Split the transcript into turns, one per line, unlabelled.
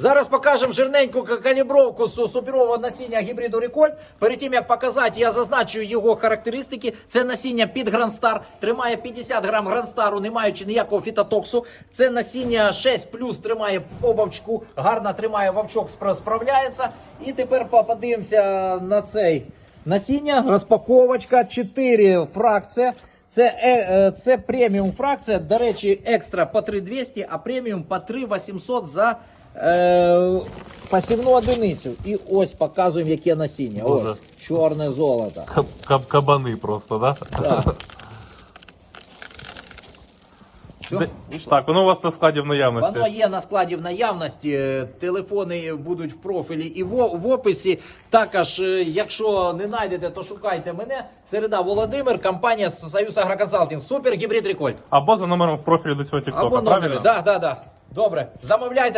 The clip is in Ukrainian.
Зараз покажемо жирненьку калібровку суперового насіння гібриду Рекольт. Перед тим як показати, я зазначу його характеристики. Це насіння під Грандстар, тримає 50 грам Грандстару, не маючи ніякого фітотоксу. Це насіння 6 плюс тримає по вовчку, гарно тримає вовчок, спра- справляється. І тепер по- подивимося на цей насіння. Розпаковочка 4 фракція. Це, е, е, це преміум фракція. До речі, екстра по 3200, а преміум по 3800 за е, посівну одиницю. І ось показуємо, яке насіння.
Боже.
Ось чорне золото.
Каб- каб- Кабани просто, да?
Так. Все,
Де-
вийшло.
Так, воно у вас на складі в наявності.
Воно є на складі в наявності. е, Телефони будуть в профілі і в, в описі. Також, е, якщо не знайдете, то шукайте мене. Середа Володимир, компанія Союз Агроконсалтинг. Супер гібрид Рекольт.
Або за номером в профілі до цього тіктока,
Або номери.
правильно?
Да, да, да. Добре. Замовляйте.